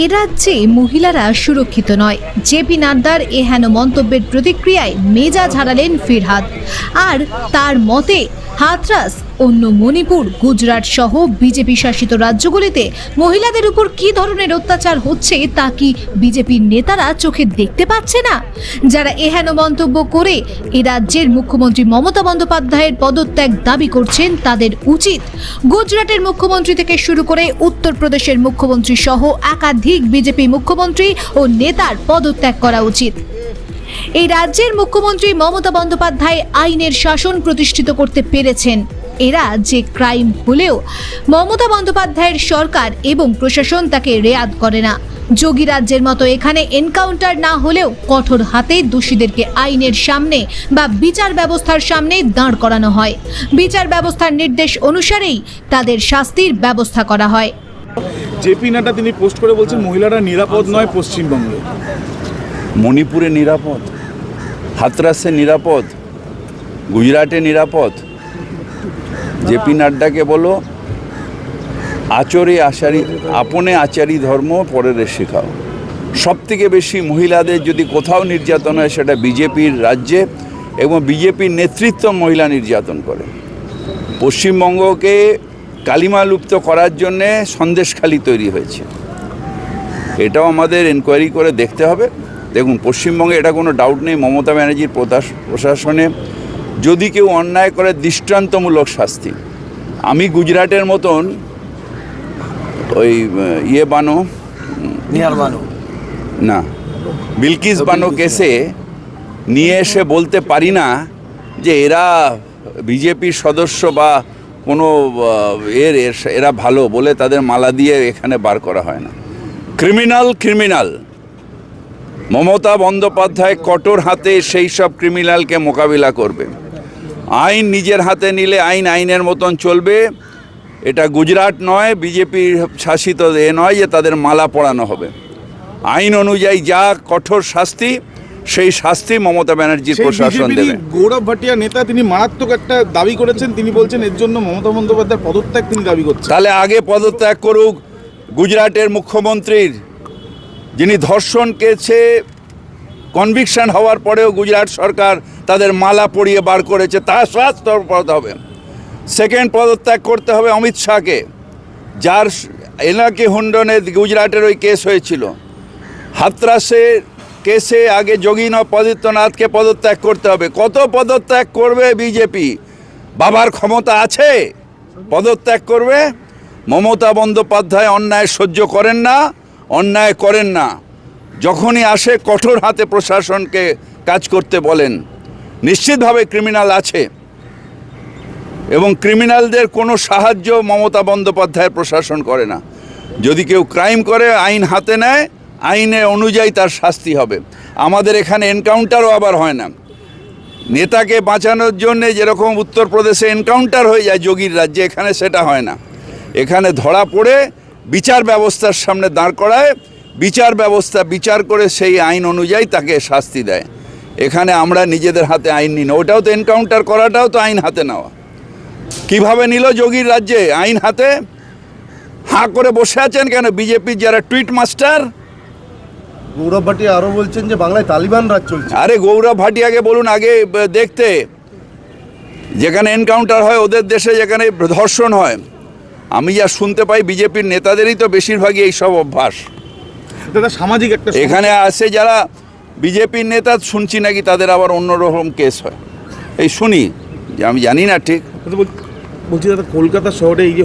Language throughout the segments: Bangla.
এ রাজ্যে মহিলারা সুরক্ষিত নয়। জেপি নাড্ডার এ হেন মন্তব্যের প্রতিক্রিয়ায় মেজা ঝাড়ালেন ফিরহাদ। আর তার মতে হাতরাস অন্য মণিপুর, গুজরাট সহ বিজেপি শাসিত রাজ্যগুলিতে মহিলাদের উপর কী ধরনের অত্যাচার হচ্ছে তা কি বিজেপির নেতারা চোখে দেখতে পাচ্ছে না? যারা এহেন মন্তব্য করে এ রাজ্যের মুখ্যমন্ত্রী মমতা বন্দ্যোপাধ্যায়ের পদত্যাগ দাবি করছেন তাদের উচিত। গুজরাটের মুখ্যমন্ত্রী থেকে শুরু করে উত্তরপ্রদেশের মুখ্যমন্ত্রী সহ একাধিক বিজেপি মুখ্যমন্ত্রী ও নেতার পদত্যাগ করা উচিত। এই রাজ্যের মুখ্যমন্ত্রী মমতা বন্দ্যোপাধ্যায় আইনের শাসন প্রতিষ্ঠিত করতে পেরেছেন। এরা যে ক্রাইম হলেও মমতা বন্দ্যোপাধ্যায়ের সরকার এবং প্রশাসন তাকে রেয়াদ করে না। যোগী রাজ্যের মতো এখানে এনকাউন্টার না হলেও কঠোর হাতে দোষীদেরকে আইনের সামনে বা বিচার ব্যবস্থার সামনে দাঁড় করানো হয়। বিচার ব্যবস্থার নির্দেশ অনুসারেই তাদের শাস্তির ব্যবস্থা করা হয়। জেপি নাড্ডা তিনি পোস্ট করে বলছেন মহিলারা নিরাপদ নয় পশ্চিমবঙ্গে। মণিপুরে নিরাপদ? হাতরাসে নিরাপদ, গুজরাটে নিরাপদ, জেপি নাড্ডাকে বলো, আচরে আচারি, আপনে আচারি ধর্ম, পরের শেখাও। সব থেকে বেশি মহিলাদের যদি কোথাও নির্যাতন হয়, সেটা বিজেপির রাজ্যে এবং বিজেপির নেতৃত্ব মহিলা নির্যাতন করে। পশ্চিমবঙ্গকে কালিমালুপ্ত করার জন্যে সন্দেশখালি তৈরি হয়েছে। এটাও আমাদের এনকোয়ারি করে দেখতে হবে। দেখুন পশ্চিমবঙ্গে এটা কোনো ডাউট নেই মমতা ব্যানার্জির প্রশাসনে যদি কেউ অন্যায় করে দৃষ্টান্তমূলক শাস্তি। আমি গুজরাটের মতন ওই ইয়ে বানো নিয়ার বানু। না বিলকিস বানো কেসে নিয়ে এসে বলতে পারি না যে এরা বিজেপির সদস্য বা কোনো এর- এরা ভালো বলে তাদের মালা দিয়ে এখানে বার করা হয় না। Criminal criminal. মমতা বন্দ্যোপাধ্যায় কঠোর হাতে সেই সব ক্রিমিনালকে মোকাবিলা করবে। আইন নিজের হাতে নিলে আইন আইনের মতন চলবে। এটা গুজরাট নয় বিজেপির শাসিত এ নয় যে তাদের মালা পড়ানো হবে। আইন অনুযায়ী যা কঠোর শাস্তি সেই শাস্তি মমতা ব্যানার্জির প্রশাসন দেবে। গৌরব ভাটিয়া নেতা তিনি মারাত্মক একটা দাবি করেছেন। তিনি বলছেন এর জন্য মমতা বন্দ্যোপাধ্যায় পদত্যাগ তিনি দাবি করছেন। তাহলে আগে পদত্যাগ করুক গুজরাটের মুখ্যমন্ত্রীর। যিনি ধর্ষণ কেছে কনভিকশন হওয়ার পরেও গুজরাট সরকার তাদের মালা পরিয়ে বার করেছে, তা শাস্তি পদ হবে সেকেন্ড পদত্যাগ করতে হবে অমিত শাহকে, যার এলাকে হুন্ডনে গুজরাটের ওই কেস হয়েছিল। হাতরাসের কেসে আগে যোগী পদিত্যনাথকে পদত্যাগ করতে হবে। কত পদত্যাগ করবে বিজেপি? বাবার ক্ষমতা আছে? পদত্যাগ করবে? মমতা বন্দ্যোপাধ্যায় অন্যায় সহ্য করেন না। অন্যায় করেন না। যখনই আসে, কঠোর হাতে প্রশাসনকে কাজ করতে বলেন। নিশ্চিতভাবে ক্রিমিনাল আছে। এবং ক্রিমিনালদের কোনো সাহায্য মমতা বন্দ্যোপাধ্যায়ের প্রশাসন করে না। যদি কেউ ক্রাইম করে, আইন হাতে নেয় আইনে অনুযায়ী তার শাস্তি হবে। আমাদের এখানে এনকাউন্টারও আবার হয় না। নেতাকে বাঁচানোর জন্যে যেরকম উত্তরপ্রদেশে এনকাউন্টার হয়ে যায় যোগীর রাজ্যে, এখানে সেটা হয় না। এখানে ধরা পড়ে বিচার ব্যবস্থার সামনে দাঁড় করায় বিচার ব্যবস্থা বিচার করে সেই আইন অনুযায়ী তাকে শাস্তি দেয়। এখানে আমরা নিজেদের হাতে আইন নিই না। ওটাও তো এনকাউন্টার করাটাও তো আইন হাতে নেওয়া। কীভাবে নিল যোগীর রাজ্যে? আইন হাতে? হাঁ করে বসে আছেন কেন? বিজেপির যারা টুইট মাস্টার? গৌরব ভাটিয়া আরও বলছেন যে বাংলায় তালিবান রাজ চলছে। আরে গৌরব ভাটিয়াকে বলুন আগে দেখতে। যেখানে এনকাউন্টার হয় ওদের দেশে যেখানে ধর্ষণ হয়। আমি যা শুনতে পাই বিজেপির নেতাদেরই তো বেশিরভাগই এই সব অভ্যাস। দাদা সামাজিক একটা এখানে আসে যারা বিজেপির নেতা শুনছি নাকি তাদের আবার অন্যরকম কেস হয়। এই শুনি যে আমি জানি না ঠিক। বলছি দাদা কলকাতা শহরে এই যে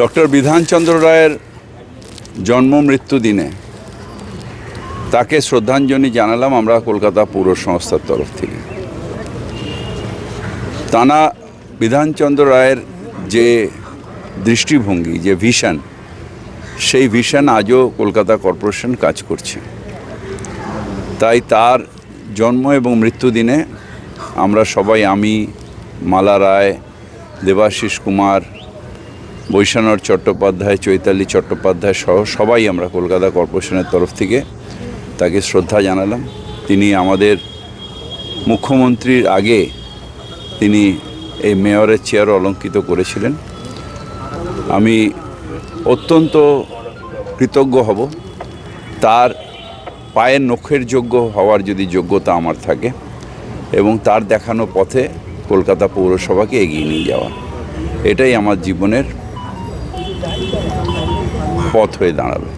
ডক্টর বিধানচন্দ্র রায়ের জন্ম মৃত্যু দিনে তাকে শ্রদ্ধাঞ্জলি জানালাম আমরা কলকাতা পৌর সংস্থার তরফ থেকে। তানা বিধানচন্দ্র রায়ের যে দৃষ্টিভঙ্গি, যে ভিশন, সেই ভিশন আজও কলকাতা কর্পোরেশন কাজ করছে। তাই তার জন্ম এবং মৃত্যু দিনে আমরা সবাই আমি মালা রায়, দেবাশিস কুমার, বৈশানর চট্টোপাধ্যায়, চৈতালি চট্টোপাধ্যায় সহ সবাই আমরা কলকাতা কর্পোরেশনের তরফ থেকে তাকে শ্রদ্ধা জানালাম। তিনি আমাদের মুখ্যমন্ত্রীর আগে তিনি এই মেয়রের চেয়ার অলঙ্কিত করেছিলেন। আমি অত্যন্ত কৃতজ্ঞ হব। তার পায়ের নখের যোগ্য হওয়ার যদি যোগ্যতা আমার থাকে এবং তার দেখানো পথে কলকাতা পৌরসভাকে এগিয়ে নিয়ে যাওয়া। এটাই আমার জীবনের পথ হয়ে দাঁড়াবে।